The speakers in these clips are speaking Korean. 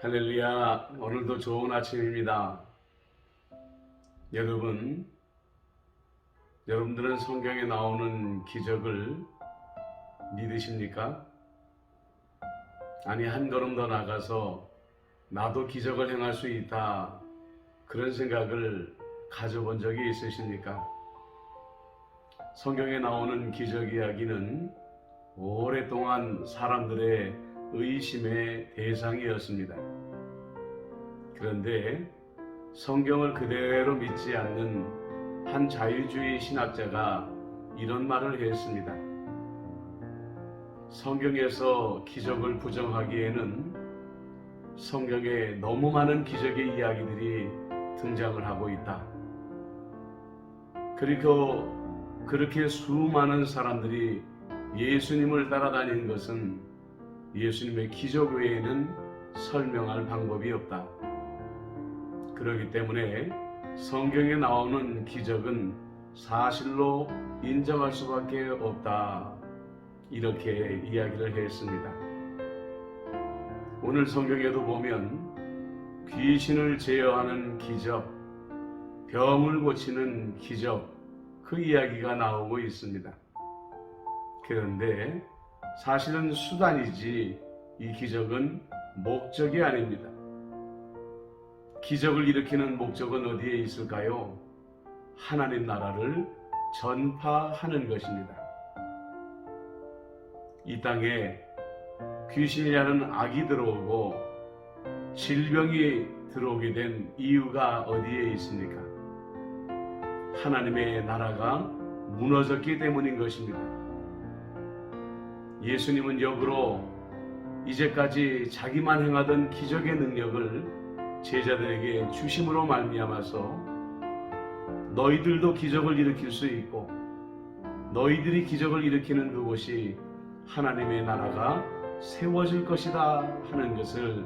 할렐루야, 오늘도 좋은 아침입니다. 여러분, 여러분들은 성경에 나오는 기적을 믿으십니까? 아니, 한 걸음 더 나가서 나도 기적을 행할 수 있다. 그런 생각을 가져본 적이 있으십니까? 성경에 나오는 기적 이야기는 오랫동안 사람들의 의심의 대상이었습니다. 그런데 성경을 그대로 믿지 않는 한 자유주의 신학자가 이런 말을 했습니다. 성경에서 기적을 부정하기에는 성경에 너무 많은 기적의 이야기들이 등장을 하고 있다. 그리고 그렇게 수많은 사람들이 예수님을 따라다니는 것은 예수님의 기적 외에는 설명할 방법이 없다. 그렇기 때문에 성경에 나오는 기적은 사실로 인정할 수밖에 없다. 이렇게 이야기를 했습니다. 오늘 성경에도 보면 귀신을 제어하는 기적, 병을 고치는 기적, 그 이야기가 나오고 있습니다. 그런데 사실은 수단이지 이 기적은 목적이 아닙니다. 기적을 일으키는 목적은 어디에 있을까요? 하나님 나라를 전파하는 것입니다. 이 땅에 귀신이라는 악이 들어오고 질병이 들어오게 된 이유가 어디에 있습니까? 하나님의 나라가 무너졌기 때문인 것입니다. 예수님은 역으로 이제까지 자기만 행하던 기적의 능력을 제자들에게 주심으로 말미암아서 너희들도 기적을 일으킬 수 있고 너희들이 기적을 일으키는 그곳이 하나님의 나라가 세워질 것이다 하는 것을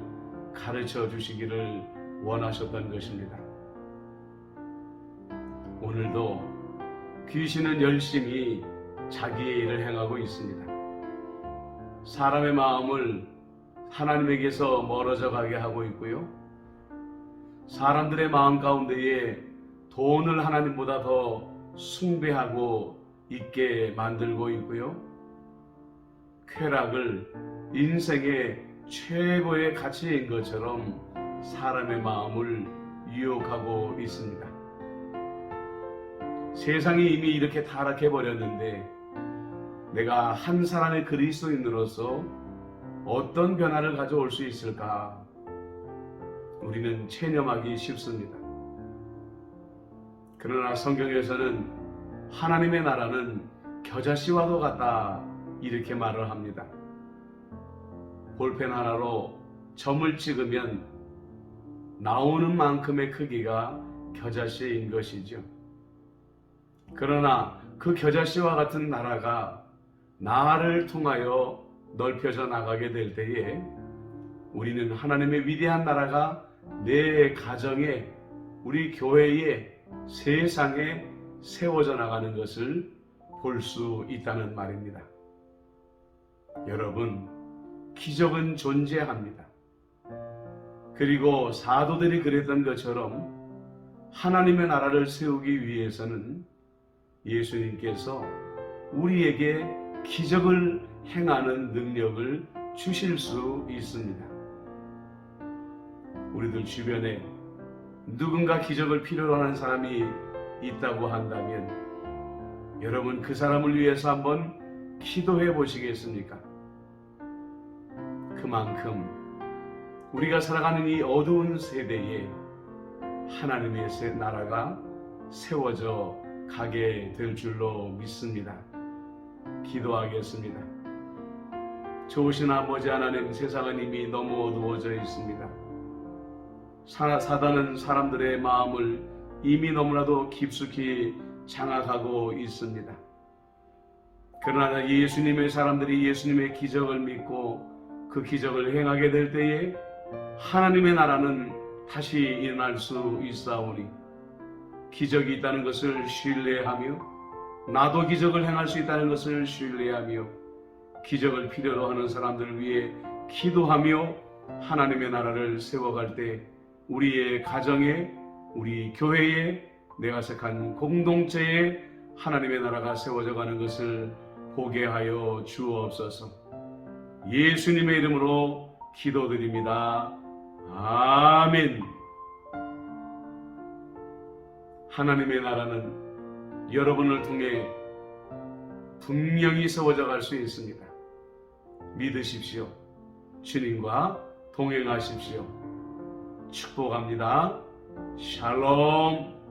가르쳐 주시기를 원하셨던 것입니다. 오늘도 귀신은 열심히 자기의 일을 행하고 있습니다. 사람의 마음을 하나님에게서 멀어져 가게 하고 있고요. 사람들의 마음 가운데에 돈을 하나님보다 더 숭배하고 있게 만들고 있고요. 쾌락을 인생의 최고의 가치인 것처럼 사람의 마음을 유혹하고 있습니다. 세상이 이미 이렇게 타락해 버렸는데 내가 한 사람의 그리스도인으로서 어떤 변화를 가져올 수 있을까? 우리는 체념하기 쉽습니다. 그러나 성경에서는 하나님의 나라는 겨자씨와도 같다 이렇게 말을 합니다. 볼펜 하나로 점을 찍으면 나오는 만큼의 크기가 겨자씨인 것이죠. 그러나 그 겨자씨와 같은 나라가 나를 통하여 넓혀져 나가게 될 때에 우리는 하나님의 위대한 나라가 내 가정에 우리 교회에 세상에 세워져 나가는 것을 볼 수 있다는 말입니다. 여러분, 기적은 존재합니다. 그리고 사도들이 그랬던 것처럼 하나님의 나라를 세우기 위해서는 예수님께서 우리에게 기적을 행하는 능력을 주실 수 있습니다. 우리들 주변에 누군가 기적을 필요로 하는 사람이 있다고 한다면 여러분 그 사람을 위해서 한번 기도해 보시겠습니까? 그만큼 우리가 살아가는 이 어두운 세대에 하나님의 나라가 세워져 가게 될 줄로 믿습니다. 기도하겠습니다. 좋으신 아버지 하나님 세상은 이미 너무 어두워져 있습니다. 사, 사단은 사람들의 마음을 이미 너무나도 깊숙이 장악하고 있습니다. 그러나 예수님의 사람들이 예수님의 기적을 믿고 그 기적을 행하게 될 때에 하나님의 나라는 다시 일어날 수 있사오니 기적이 있다는 것을 신뢰하며 나도 기적을 행할 수 있다는 것을 신뢰하며 기적을 필요로 하는 사람들을 위해 기도하며 하나님의 나라를 세워갈 때 우리의 가정에 우리 교회에 내가 속한 공동체에 하나님의 나라가 세워져 가는 것을 보게 하여 주옵소서. 예수님의 이름으로 기도드립니다. 아멘. 하나님의 나라는 여러분을 통해 분명히 세워져 갈 수 있습니다. 믿으십시오. 주님과 동행하십시오. 축복합니다. 샬롬.